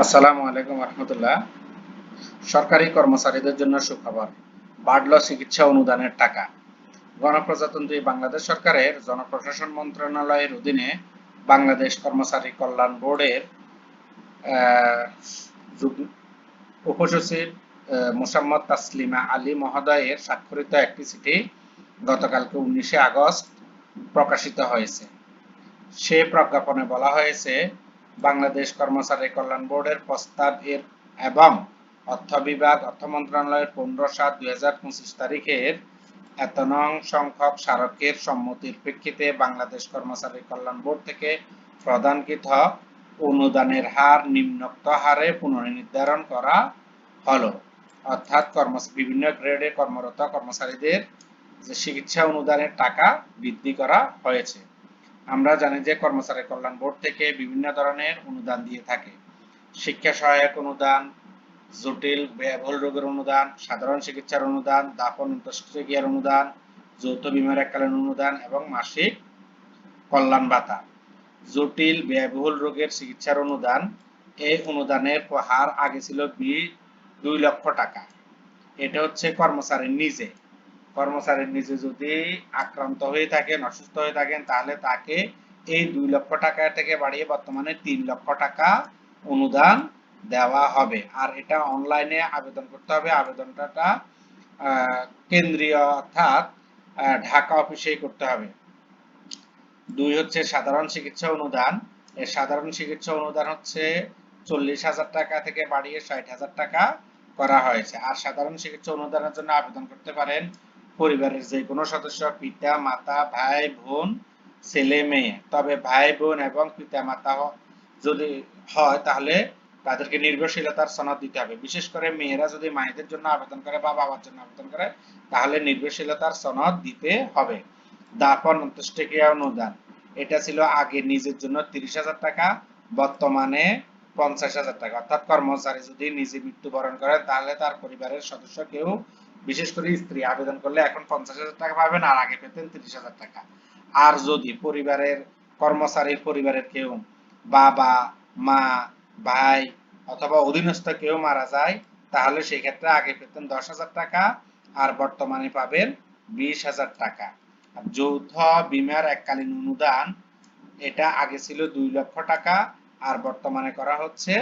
আসসালামু আলাইকুম রহমতুল্লাহ। সরকারি কর্মচারীদের জন্য সুখবর বাড়ল চিকিৎসা অনুদানের টাকা। গণপ্রজাতন্ত্রী বাংলাদেশ সরকারের জনপ্রশাসন মন্ত্রণালয়ের অধীনে বাংলাদেশ কর্মচারী কল্যাণ বোর্ডের উপসচিব মোসাম্মদ তাসলিমা আলী মহোদয়ের স্বাক্ষরিত একটি চিঠি গতকালকে উনিশে আগস্ট প্রকাশিত হয়েছে। সে প্রজ্ঞাপনে বলা হয়েছে বাংলাদেশ কর্মচারী কল্যাণ বোর্ডের প্রস্তাব এর এবং অর্থ বিভাগ অর্থ মন্ত্রণালয়ের পনেরো সাত দুই তারিখের এত নং সংখ্যক স্মারকের সম্মতির প্রেক্ষিতে বাংলাদেশ কর্মচারী কল্যাণ বোর্ড থেকে প্রদানকৃত অনুদানের হার নিম্নোক্ত হারে পুনর্নির্ধারণ করা হলো। অর্থাৎ কর্ম বিভিন্ন গ্রেডে কর্মরত কর্মচারীদের যে চিকিৎসা অনুদানের টাকা বৃদ্ধি করা হয়েছে। আমরা জানি যে কর্মচারী কল্যাণ বোর্ড থেকে বিভিন্ন ধরনের অনুদান দিয়ে থাকে। শিক্ষা সহায়ক অনুদান, জটিল ব্যয়বহুল রোগের অনুদান, সাধারণ চিকিৎসার অনুদান, দাপন অন্ত্যেষ্টিক্রিয়ার অনুদান, যৌথ বিমার এককালীন অনুদান এবং মাসিক কল্যাণ ভাতা। জটিল ব্যয়বহুল রোগের চিকিৎসার অনুদান, এই অনুদানের হার আগে ছিল বি দুই লক্ষ টাকা। এটা হচ্ছে কর্মচারীর নিজে। কর্মচারীর নিজে যদি আক্রান্ত হয়ে থাকেন, অসুস্থ হয়ে থাকেন, তাহলে তাকে এই দুই লক্ষ টাকা থেকে বাড়িয়ে বর্তমানে তিন লক্ষ টাকা অনুদান দেওয়া হবে। আর এটা অনলাইনে আবেদন করতে হবে। আবেদনটা কেন্দ্রীয় অর্থাৎ ঢাকা অফিসেই করতে হবে। দুই হচ্ছে সাধারণ চিকিৎসা অনুদান। এর সাধারণ চিকিৎসা অনুদান হচ্ছে চল্লিশ হাজার টাকা থেকে বাড়িয়ে ষাট হাজার টাকা করা হয়েছে। আর সাধারণ চিকিৎসা অনুদানের জন্য আবেদন করতে পারেন পরিবারের যে কোনো সদস্য, পিতা, মাতা, ভাই, বোন, ছেলে, মেয়ে। তবে ভাই, বোন এবং পিতা, মাতা যদি হয়, তাহলে তাদেরকে নির্ভরশীলতার সনদ দিতে হবে। বিশেষ করে মেয়েরা যদি মায়েদের জন্য আবেদন করে বা বাবার জন্য আবেদন করে, তাহলে নির্ভরশীলতার সনদ দিতে হবে। দাফন অন্ত্যেষ্টিক্রিয়া অনুদান। এটা ছিল আগে নিজের জন্য তিরিশ হাজার টাকা, বর্তমানে পঞ্চাশ হাজার টাকা। অর্থাৎ কর্মচারী যদি নিজে মৃত্যুবরণ করেন, তাহলে তার পরিবারের সদস্য কেউ বিশেষ করে স্ত্রী আবেদন করলে এখন পঞ্চাশ হাজার টাকা পাবেন আর আগে পেতেন তিরিশ হাজার টাকা। আর যদি পরিবারের কর্মচারীর পরিবারের কেউ বাবা, মা, ভাই অথবা অধীনস্থ কেউ মারা যায়, তাহলে সেই ক্ষেত্রে আগে পেতেন দশ হাজার টাকা আর বর্তমানে পাবেন বিশ হাজার টাকা। যৌথ বিমার এককালীন অনুদান, এটা আগে ছিল দুই লক্ষ টাকা আর বর্তমানে করা হচ্ছে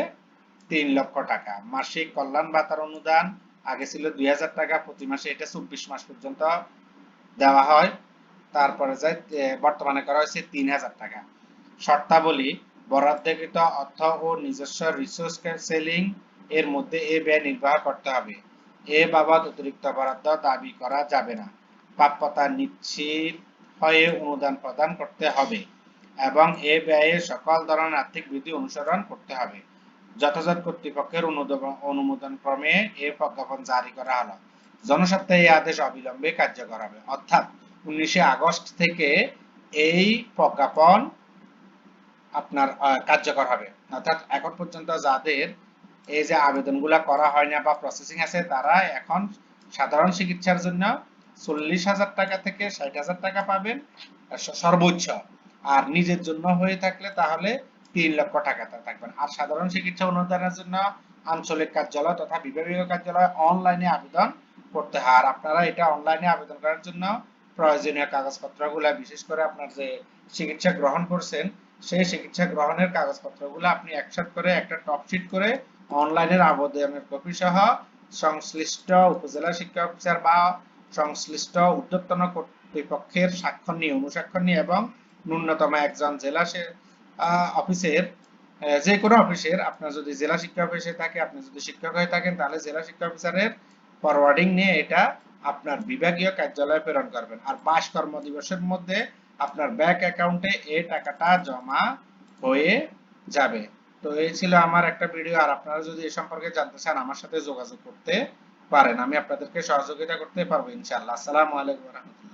তিন লক্ষ টাকা। মাসিক কল্যাণ ভাতার অনুদান আগে ছিল দুই হাজার টাকা, প্রতি মাসে এটা চব্বিশ মাস পর্যন্ত দেওয়া হয়। তারপরে যায় বর্তমানে করা হয়েছে তিন হাজার টাকা। শর্তাবলী, বরাদ্দকৃত অর্থ ও নিজস্ব রিসোর্স সেলিং এর মধ্যে এ ব্যয় নির্বাহ করতে হবে। এ বাবদ অতিরিক্ত বরাদ্দ দাবি করা যাবে না। প্রাপ্যতা নিশ্চিত হয়ে অনুদান প্রদান করতে হবে এবং এ ব্যয়ে সকল ধরনের আর্থিক বিধি অনুসরণ করতে হবে। যথাযথ কর্তৃপক্ষের অনুমোদন ক্রমে এ প্রজ্ঞাপন জারি করা হলো। জনস্বার্থে এই আদেশ অবিলম্বে কার্যকর হবে। অর্থাৎ উনিশে আগস্ট থেকে এই প্রজ্ঞাপন আপনার কার্যকর হবে। অর্থাৎ এখন পর্যন্ত যাদের এই যে আবেদনগুলা করা হয় না বা প্রসেসিং আছে, তারা এখন সাধারণ চিকিৎসার জন্য চল্লিশ হাজার টাকা থেকে ষাট হাজার টাকা পাবেন সর্বোচ্চ। আর নিজের জন্য হয়ে থাকলে তাহলে তিন লক্ষ টাকা থাকবেন। আর সাধারণ চিকিৎসা অনুদানের জন্য আঞ্চলিক কার্যালয় তথা বিভাগীয় কার্যালয় অনলাইনে আবেদন করতে হয়। আর আপনারা এটা অনলাইনে আবেদন করার জন্য প্রয়োজনীয় কাগজপত্রগুলা, বিশেষ করে আপনার যে চিকিৎসা গ্রহণ করছেন, সেই চিকিৎসা গ্রহণের কাগজপত্রগুলো আপনি একসাথ করে একটা টপ শিট করে অনলাইনের আবেদনের কপি সহ সংশ্লিষ্ট উপজেলা শিক্ষা অফিসার বা সংশ্লিষ্ট উদ্যোক্তন কর্তৃপক্ষের স্বাক্ষর নিয়ে অনুস্বাক্ষর নিয়ে এবং ন্যূনতম একজন জেলা অফিসের যে কোনো অফিসের আপনার যদি জেলা শিক্ষা অফিসে থাকে, আপনি যদি শিক্ষক হয়ে থাকেন, তাহলে জেলা শিক্ষা অফিসারের ফরওয়ার্ডিং নিয়ে এটা আপনার বিভাগীয় কার্যালয়ে প্রেরণ করবেন। আর পাঁচ কর্মদিবসের মধ্যে আপনার ব্যাংক অ্যাকাউন্টে এই টাকাটা জমা হয়ে যাবে। তো এই ছিল আমার একটা ভিডিও আর আপনারা যদি এই সম্পর্কে জানতে চান, আমার সাথে যোগাযোগ করতে পারেন। আমি আপনাদেরকে সহযোগিতা করতে পারব, ইনশাআল্লাহ। আসসালামু আলাইকুম রাহমাতুল্লাহ।